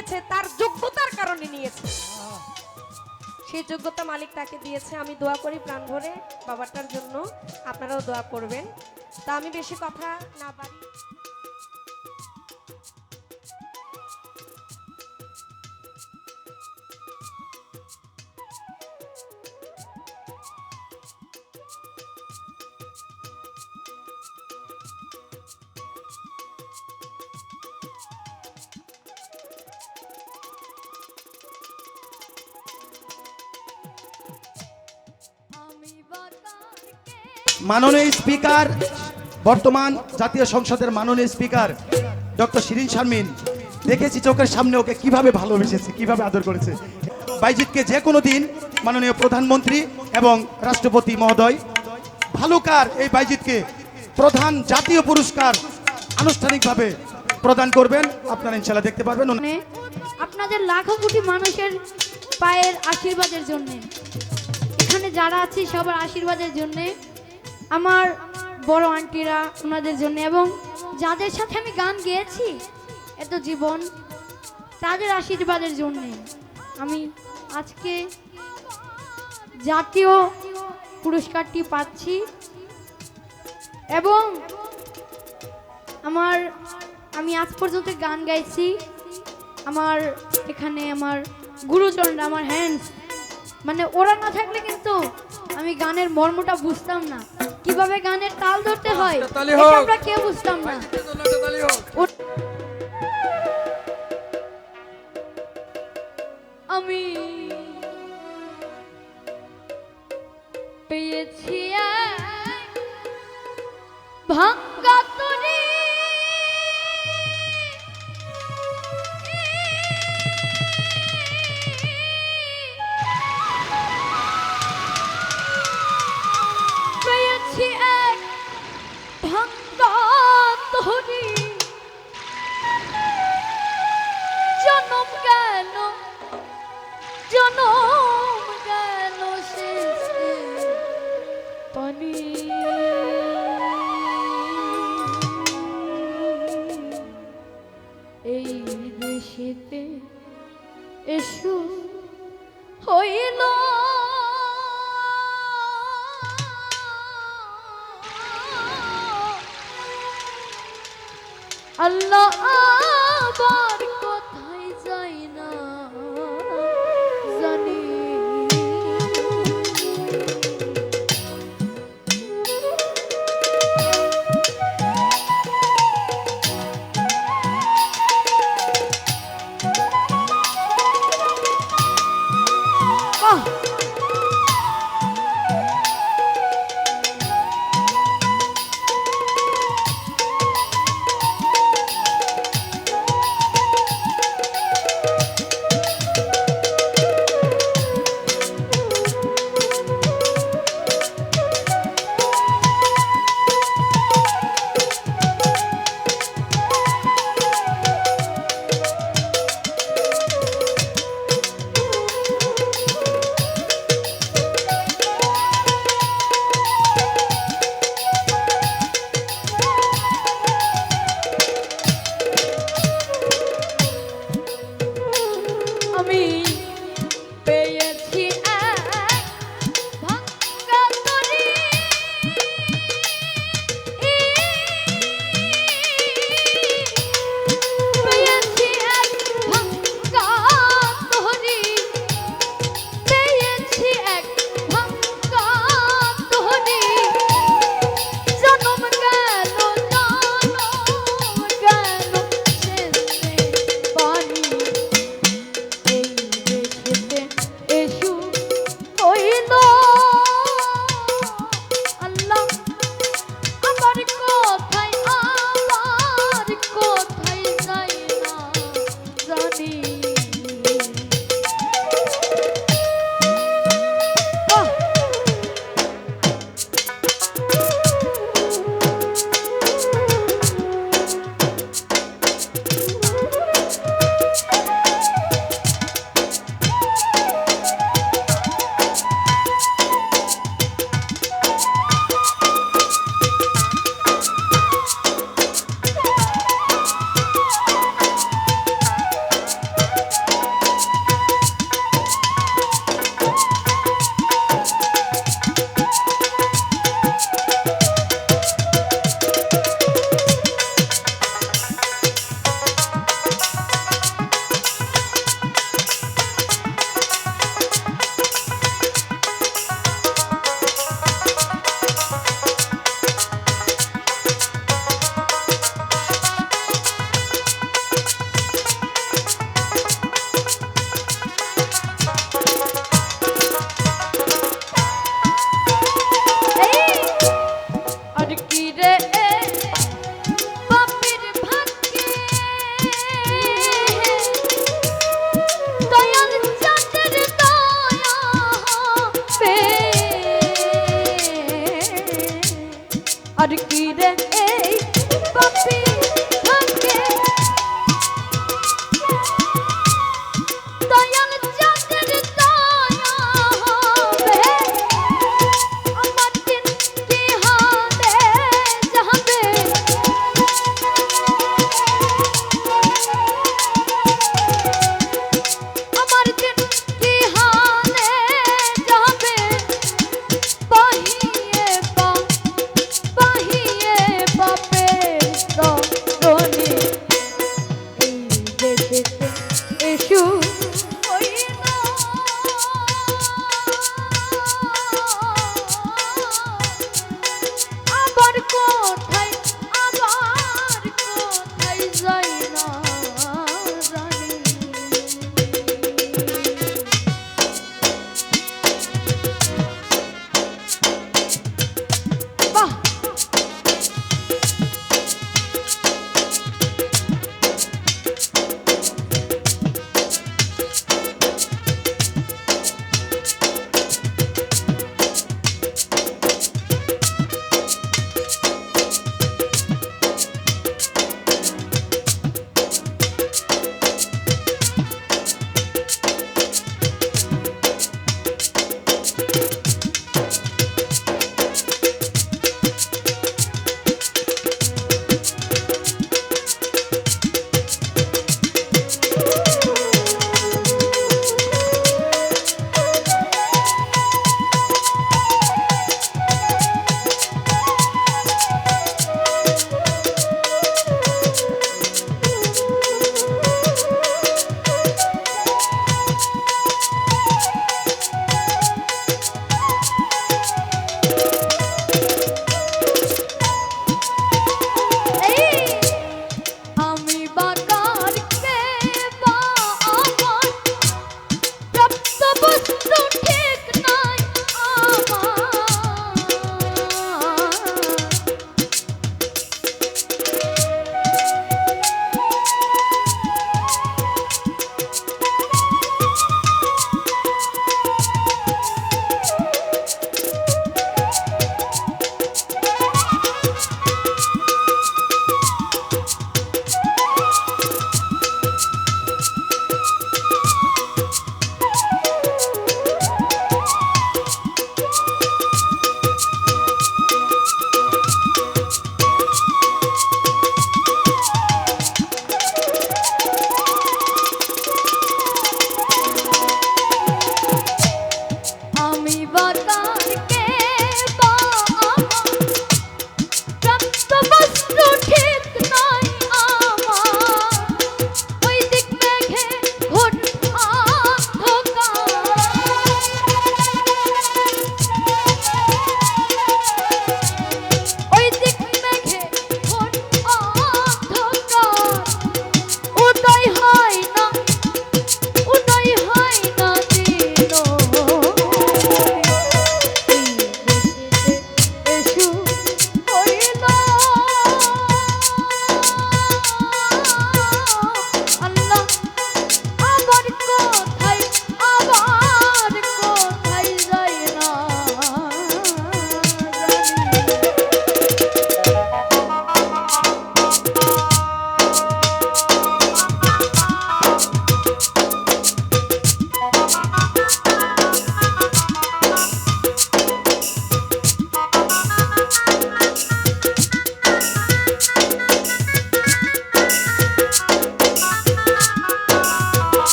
নিয়েছে, তার যোগ্যতার কারণে নিয়েছে। সেই যোগ্যতা মালিক তাকে দিয়েছে। আমি দোয়া করি প্রাণ ভরে বাবাটার জন্য। আপনারাও দোয়া করবেন। তা আমি বেশি কথা না পারি মাননীয় স্পিকার, বর্তমান জাতীয় সংসদের মাননীয় স্পিকার, ডক্টর শিরিন শারমিন। দেখেছি চোখের সামনে ওকে কীভাবে ভালোবেসেছে, কীভাবে আদর করেছে। বাইজিৎকে যে কোনো দিন মাননীয় প্রধানমন্ত্রী এবং রাষ্ট্রপতি মহোদয়, ভালুকার এই বাইজিৎকে প্রধান জাতীয় পুরস্কার আনুষ্ঠানিকভাবে প্রদান করবেন। আপনারা ইনশাল্লাহ দেখতে পারবেন। মানে আপনাদের লাখো কোটি মানুষের পায়ের আশীর্বাদের জন্য। এখানে যারা আছে সবার আশীর্বাদের জন্য আমার বড় আন্টিরা ওনাদের জন্য এবং যাদের সাথে আমি গান গেয়েছি এত জীবন, তাদের আশীর্বাদের জন্য আমি আজকে জাতীয় পুরস্কারটি পাচ্ছি এবং আমার, আমি আজ পর্যন্ত গান গাইছি। আমার এখানে আমার গুরুজনরা, আমার হ্যান্ডস মানে ওরা না থাকলে কিন্তু আমি গানের মর্মটা বুঝতাম না। কীভাবে গানের তাল ধরতে হয়। আমরা কে বুঝতাম না? আমি পেয়েছি ভাঙ্গা Me.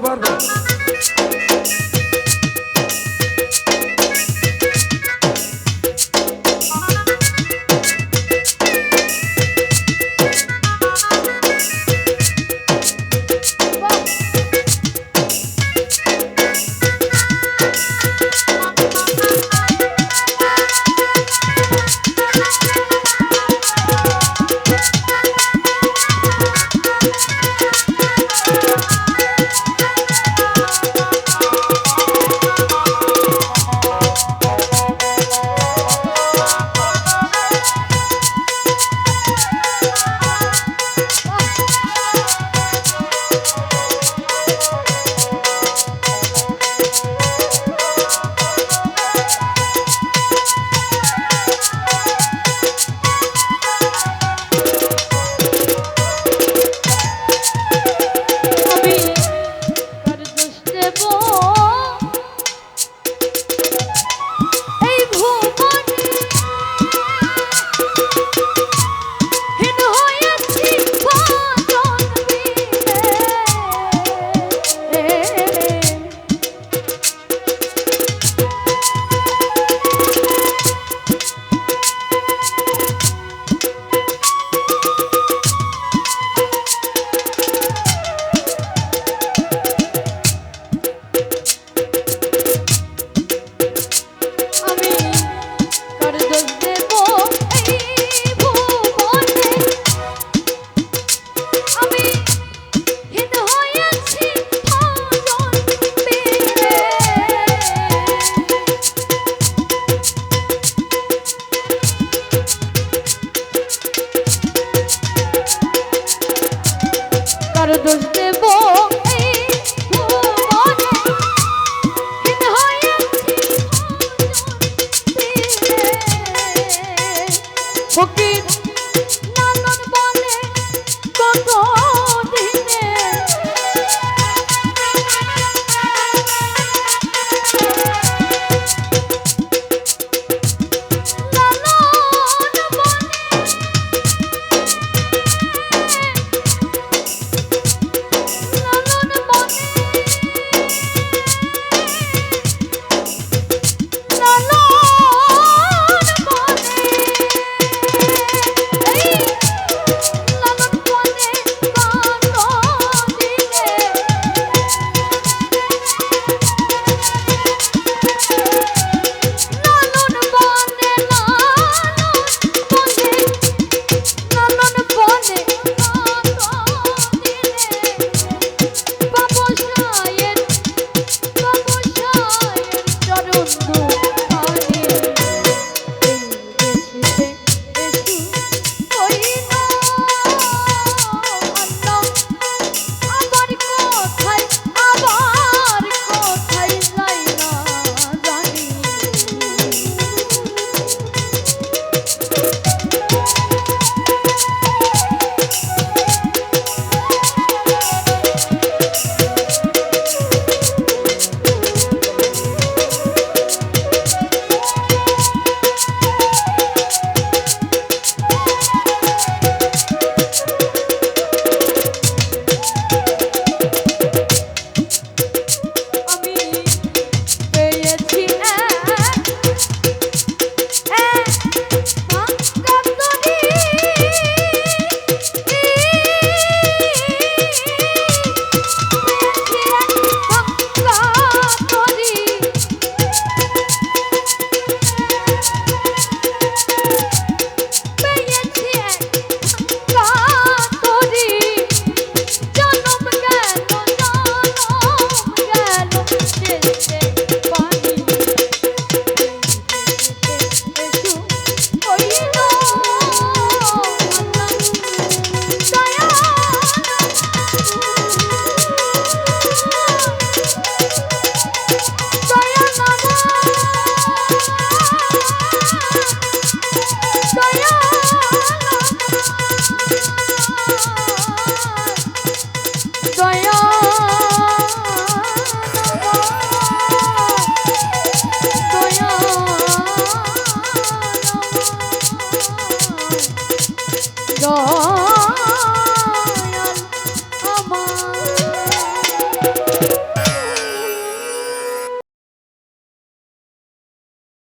পারবে?